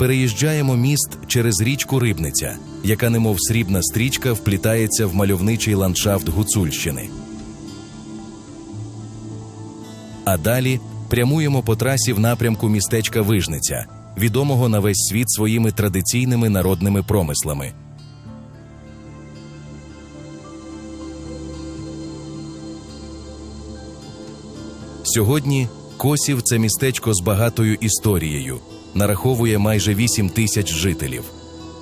Переїжджаємо міст через річку Рибниця, яка, немов срібна стрічка, вплітається в мальовничий ландшафт Гуцульщини. А далі прямуємо по трасі в напрямку містечка Вижниця, відомого на весь світ своїми традиційними народними промислами. Сьогодні Косів це містечко з багатою історією, нараховує майже 8 тисяч жителів.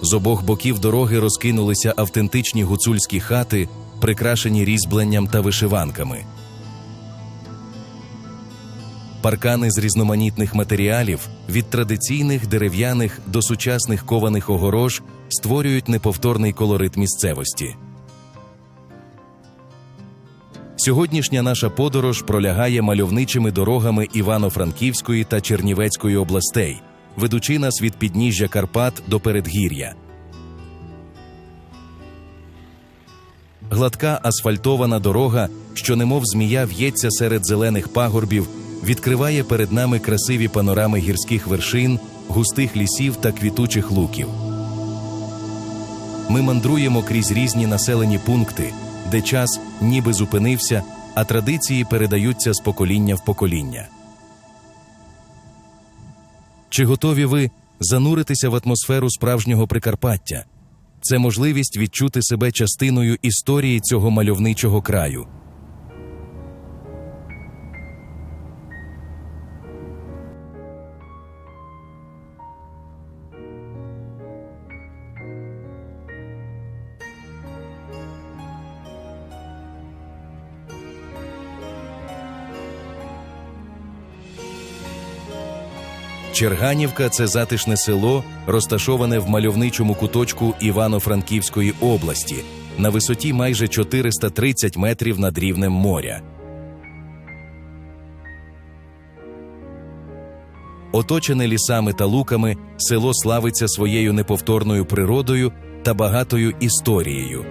З обох боків дороги розкинулися автентичні гуцульські хати, прикрашені різьбленням та вишиванками. Паркани з різноманітних матеріалів від традиційних дерев'яних до сучасних кованих огорож створюють неповторний колорит місцевості. Сьогоднішня наша подорож пролягає мальовничими дорогами Івано-Франківської та Чернівецької областей, ведучи нас від підніжжя Карпат до передгір'я. Гладка асфальтована дорога, що немов змія в'ється серед зелених пагорбів, відкриває перед нами красиві панорами гірських вершин, густих лісів та квітучих луків. Ми мандруємо крізь різні населені пункти, де час ніби зупинився, а традиції передаються з покоління в покоління. Чи готові ви зануритися в атмосферу справжнього Прикарпаття? Це можливість відчути себе частиною історії цього мальовничого краю. Черганівка це затишне село, розташоване в мальовничому куточку Івано-Франківської області на висоті майже 430 метрів над рівнем моря. Оточене лісами та луками, село славиться своєю неповторною природою та багатою історією.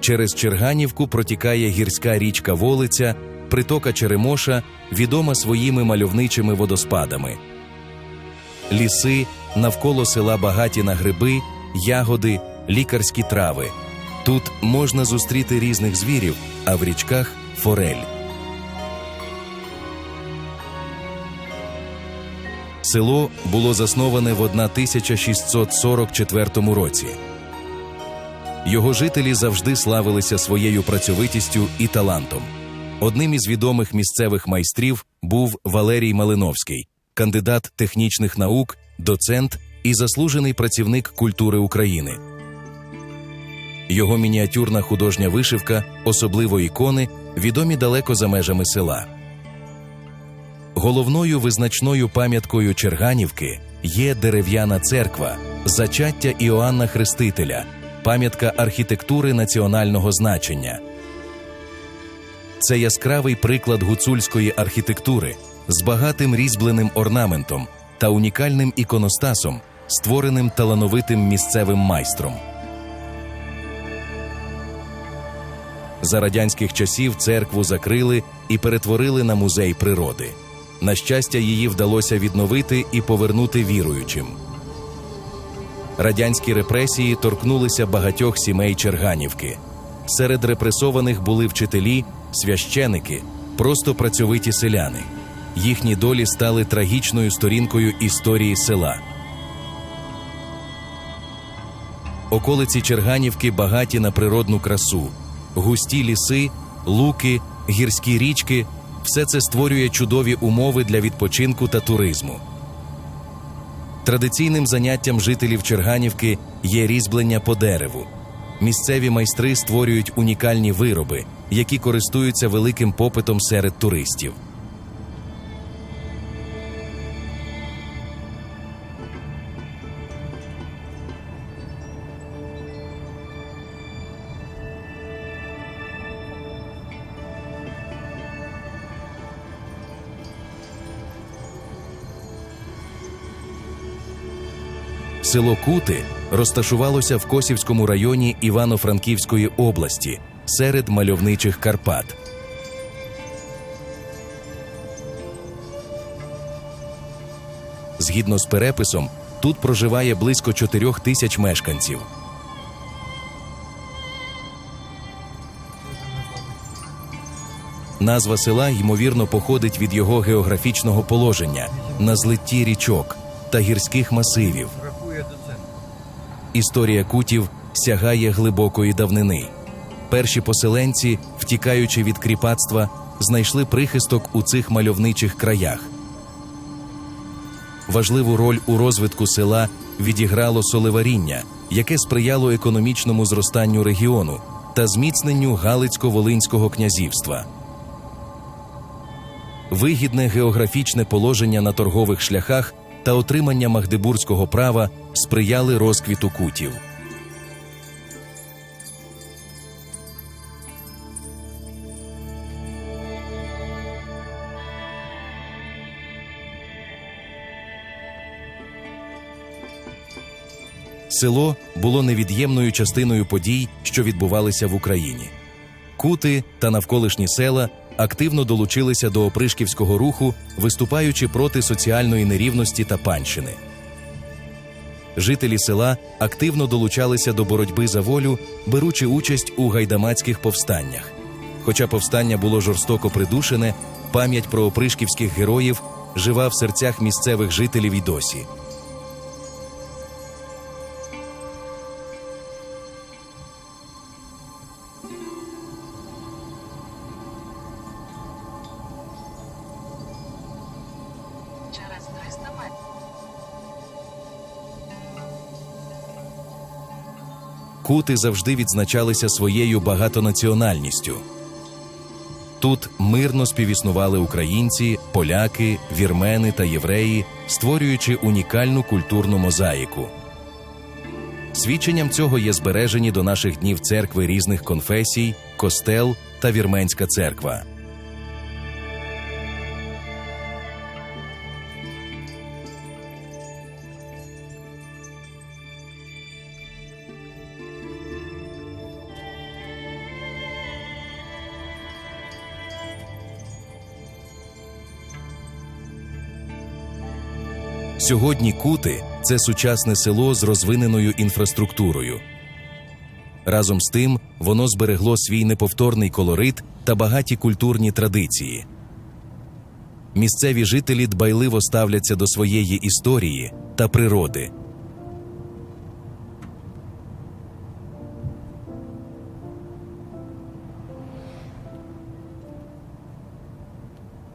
Через Черганівку протікає гірська річка Волиця, притока Черемоша, відома своїми мальовничими водоспадами. Ліси навколо села багаті на гриби, ягоди, лікарські трави. Тут можна зустріти різних звірів, а в річках форель. Село було засноване в 1644 році. Його жителі завжди славилися своєю працьовитістю і талантом. Одним із відомих місцевих майстрів був Валерій Малиновський, кандидат технічних наук, доцент і заслужений працівник культури України. Його мініатюрна художня вишивка, особливо ікони, відомі далеко за межами села. Головною визначною пам'яткою Черганівки є дерев'яна церква, зачаття Іоанна Хрестителя, пам'ятка архітектури національного значення. Це яскравий приклад гуцульської архітектури з багатим різьбленим орнаментом та унікальним іконостасом, створеним талановитим місцевим майстром. За радянських часів церкву закрили і перетворили на музей природи. На щастя, її вдалося відновити і повернути віруючим. Радянські репресії торкнулися багатьох сімей Черганівки. Серед репресованих були вчителі, священики, просто працьовиті селяни. Їхні долі стали трагічною сторінкою історії села. Околиці Черганівки багаті на природну красу, густі ліси, луки, гірські річки все це створює чудові умови для відпочинку та туризму. Традиційним заняттям жителів Черганівки є різьблення по дереву. Місцеві майстри створюють унікальні вироби, які користуються великим попитом серед туристів. Село Кути розташувалося в Косівському районі Івано-Франківської області серед мальовничих Карпат. Згідно з переписом, тут проживає близько 4 тисяч мешканців. Назва села ймовірно походить від його географічного положення на злитті річок та гірських масивів. Історія кутів сягає глибокої давнини. Перші поселенці, втікаючи від кріпацтва, знайшли прихисток у цих мальовничих краях. Важливу роль у розвитку села відіграло солеваріння, яке сприяло економічному зростанню регіону та зміцненню Галицько-Волинського князівства. Вигідне географічне положення на торгових шляхах та отримання магдебурзького права сприяли розквіту кутів. Село було невід'ємною частиною подій, що відбувалися в Україні. Кути та навколишні села активно долучилися до опришківського руху, виступаючи проти соціальної нерівності та панщини. Жителі села активно долучалися до боротьби за волю, беручи участь у гайдамацьких повстаннях. Хоча повстання було жорстоко придушене, пам'ять про опришківських героїв жива в серцях місцевих жителів і досі. Кути завжди відзначалися своєю багатонаціональністю. Тут мирно співіснували українці, поляки, вірмени та євреї, створюючи унікальну культурну мозаїку. Свідченням цього є збережені до наших днів церкви різних конфесій, костел та вірменська церква. Сьогодні Кути це сучасне село з розвиненою інфраструктурою. Разом з тим, воно зберегло свій неповторний колорит та багаті культурні традиції. Місцеві жителі дбайливо ставляться до своєї історії та природи.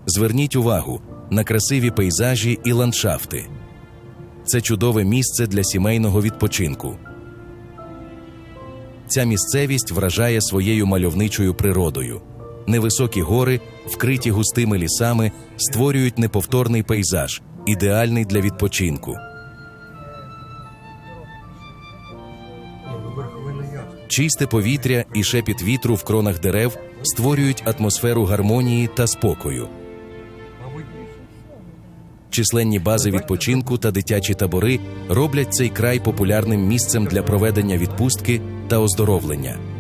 Зверніть увагу на красиві пейзажі і ландшафти. Це чудове місце для сімейного відпочинку. Ця місцевість вражає своєю мальовничою природою. Невисокі гори, вкриті густими лісами, створюють неповторний пейзаж, ідеальний для відпочинку. Чисте повітря і шепіт вітру в кронах дерев створюють атмосферу гармонії та спокою. Численні бази відпочинку та дитячі табори роблять цей край популярним місцем для проведення відпустки та оздоровлення.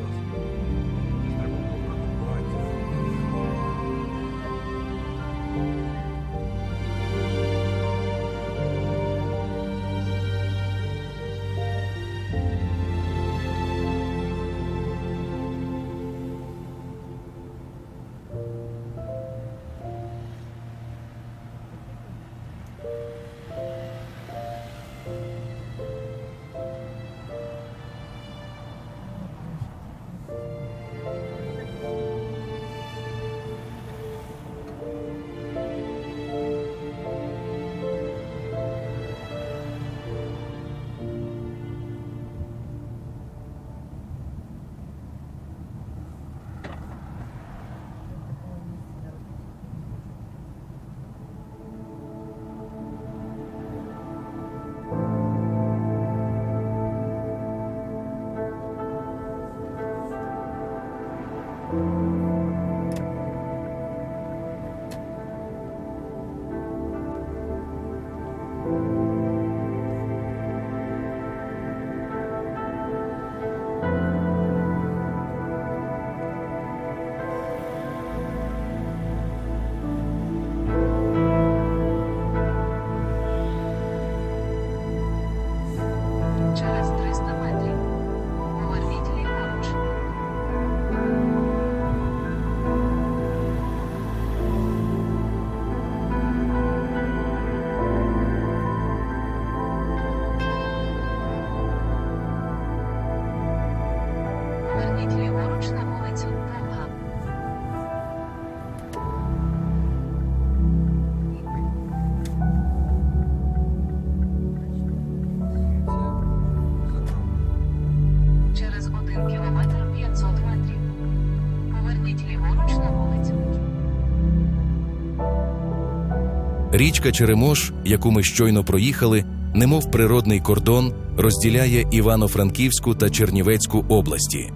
Річка Черемош, яку ми щойно проїхали, немов природний кордон, розділяє Івано-Франківську та Чернівецьку області.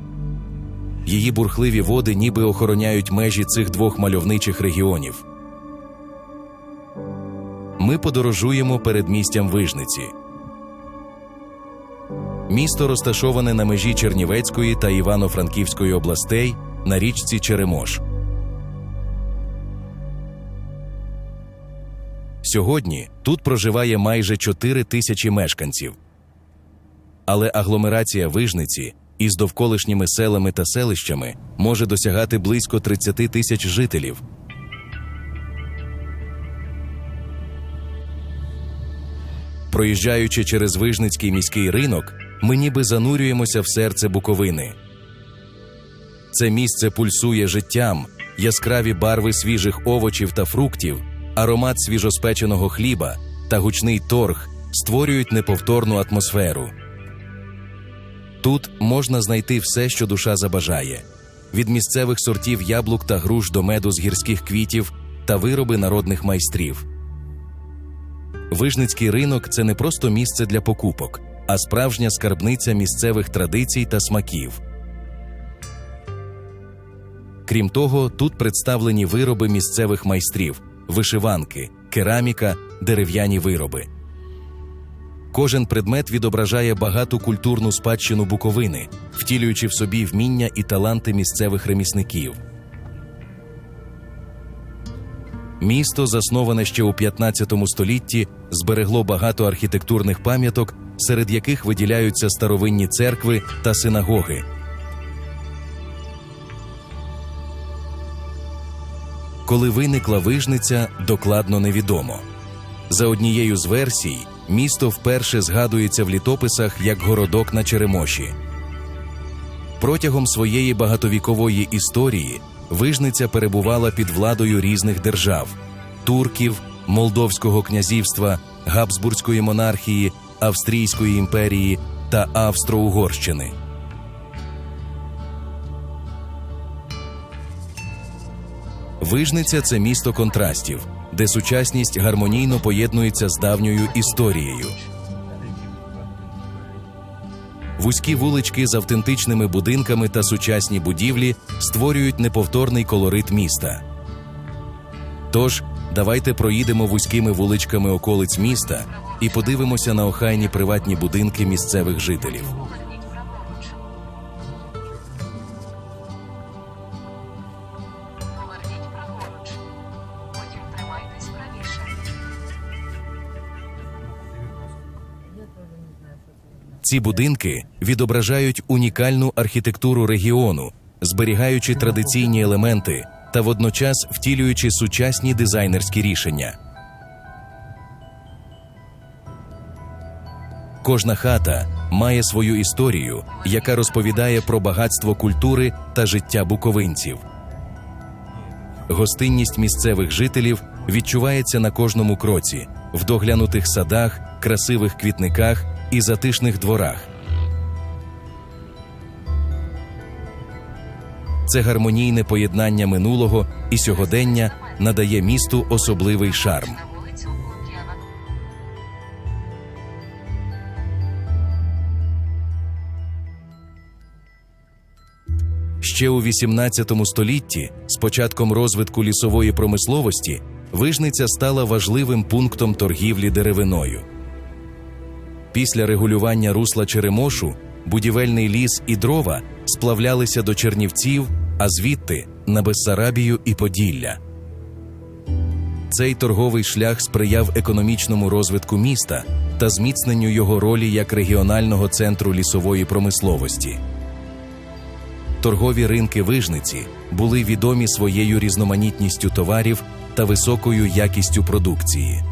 Її бурхливі води ніби охороняють межі цих двох мальовничих регіонів. Ми подорожуємо передмістям Вижниці. Місто розташоване на межі Чернівецької та Івано-Франківської областей на річці Черемош. Сьогодні тут проживає майже 4 тисячі мешканців. Але агломерація Вижниці із довколишніми селами та селищами може досягати близько 30 тисяч жителів. Проїжджаючи через Вижницький міський ринок, ми ніби занурюємося в серце Буковини. Це місце пульсує життям, яскраві барви свіжих овочів та фруктів, аромат свіжоспеченого хліба та гучний торг створюють неповторну атмосферу. Тут можна знайти все, що душа забажає: від місцевих сортів яблук та груш до меду з гірських квітів та вироби народних майстрів. Вижницький ринок це не просто місце для покупок, а справжня скарбниця місцевих традицій та смаків. Крім того, тут представлені вироби місцевих майстрів, вишиванки, кераміка, дерев'яні вироби. Кожен предмет відображає багату культурну спадщину Буковини, втілюючи в собі вміння і таланти місцевих ремісників. Місто, засноване ще у 15 столітті, зберегло багато архітектурних пам'яток, серед яких виділяються старовинні церкви та синагоги. Коли виникла вижниця, докладно невідомо. За однією з версій, місто вперше згадується в літописах як городок на Черемоші. Протягом своєї багатовікової історії Вижниця перебувала під владою різних держав: турків, Молдовського князівства, Габсбурзької монархії, Австрійської імперії та Австро-Угорщини. Вижниця це місто контрастів, де сучасність гармонійно поєднується з давньою історією. Вузькі вулички з автентичними будинками та сучасні будівлі створюють неповторний колорит міста. Тож, давайте проїдемо вузькими вуличками околиць міста і подивимося на охайні приватні будинки місцевих жителів. Ці будинки відображають унікальну архітектуру регіону, зберігаючи традиційні елементи та водночас втілюючи сучасні дизайнерські рішення. Кожна хата має свою історію, яка розповідає про багатство культури та життя буковинців. Гостинність місцевих жителів відчувається на кожному кроці, в доглянутих садах, красивих квітниках і затишних дворах. Це гармонійне поєднання минулого і сьогодення надає місту особливий шарм. Ще у 18 столітті, з початком розвитку лісової промисловості, Вижниця стала важливим пунктом торгівлі деревиною. Після регулювання русла Черемошу будівельний ліс і дрова сплавлялися до Чернівців, а звідти на Бессарабію і Поділля. Цей торговий шлях сприяв економічному розвитку міста та зміцненню його ролі як регіонального центру лісової промисловості. Торгові ринки вижниці були відомі своєю різноманітністю товарів та високою якістю продукції.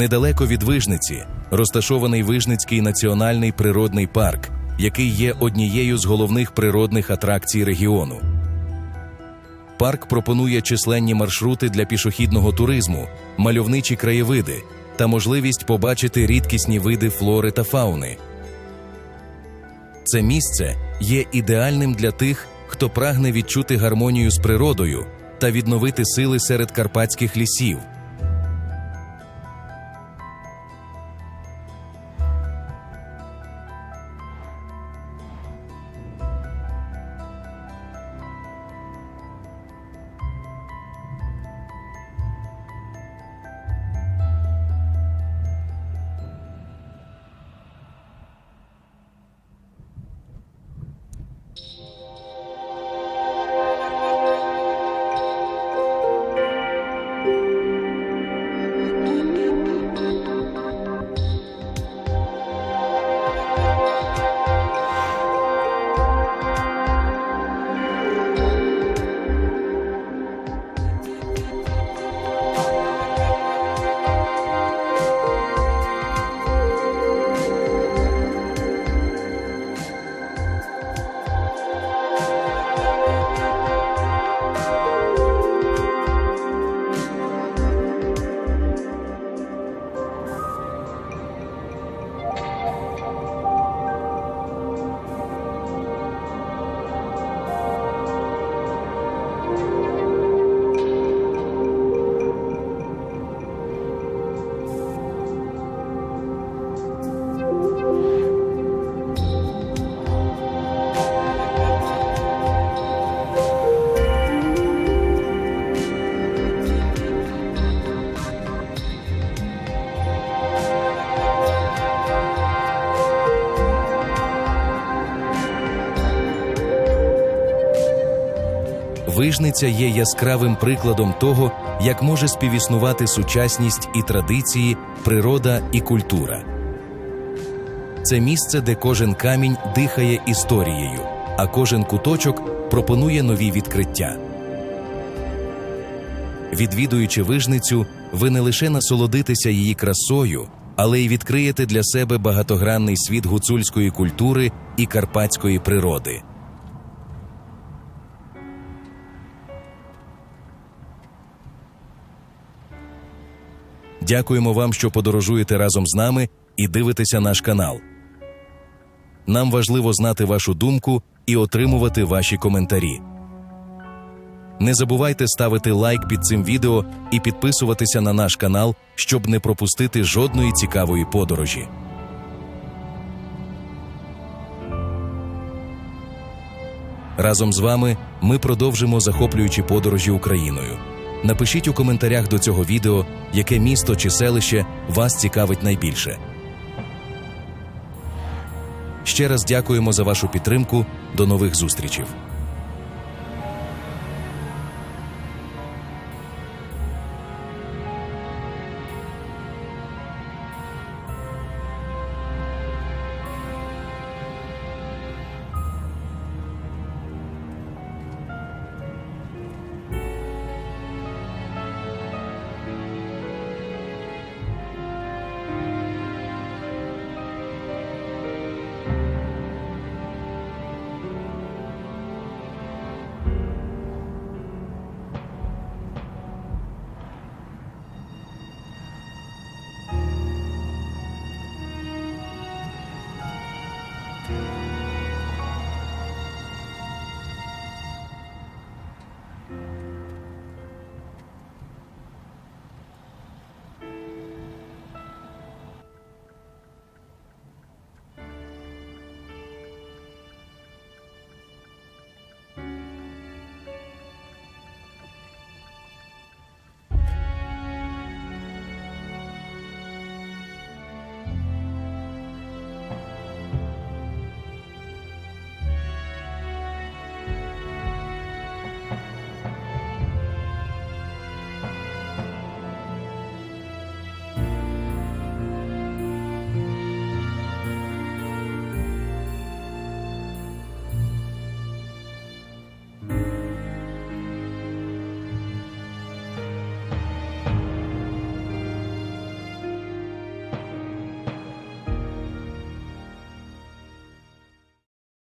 Недалеко від Вижниці розташований Вижницький національний природний парк, який є однією з головних природних атракцій регіону. Парк пропонує численні маршрути для пішохідного туризму, мальовничі краєвиди та можливість побачити рідкісні види флори та фауни. Це місце є ідеальним для тих, хто прагне відчути гармонію з природою та відновити сили серед карпатських лісів. Вижниця є яскравим прикладом того, як може співіснувати сучасність і традиції, природа і культура. Це місце, де кожен камінь дихає історією, а кожен куточок пропонує нові відкриття. Відвідуючи вижницю, ви не лише насолодитеся її красою, але й відкриєте для себе багатогранний світ гуцульської культури і карпатської природи. Дякуємо вам, що подорожуєте разом з нами і дивитеся наш канал. Нам важливо знати вашу думку і отримувати ваші коментарі. Не забувайте ставити лайк під цим відео і підписуватися на наш канал, щоб не пропустити жодної цікавої подорожі. Разом з вами ми продовжимо захоплюючі подорожі Україною. Напишіть у коментарях до цього відео, яке місто чи селище вас цікавить найбільше. Ще раз дякуємо за вашу підтримку. До нових зустрічей.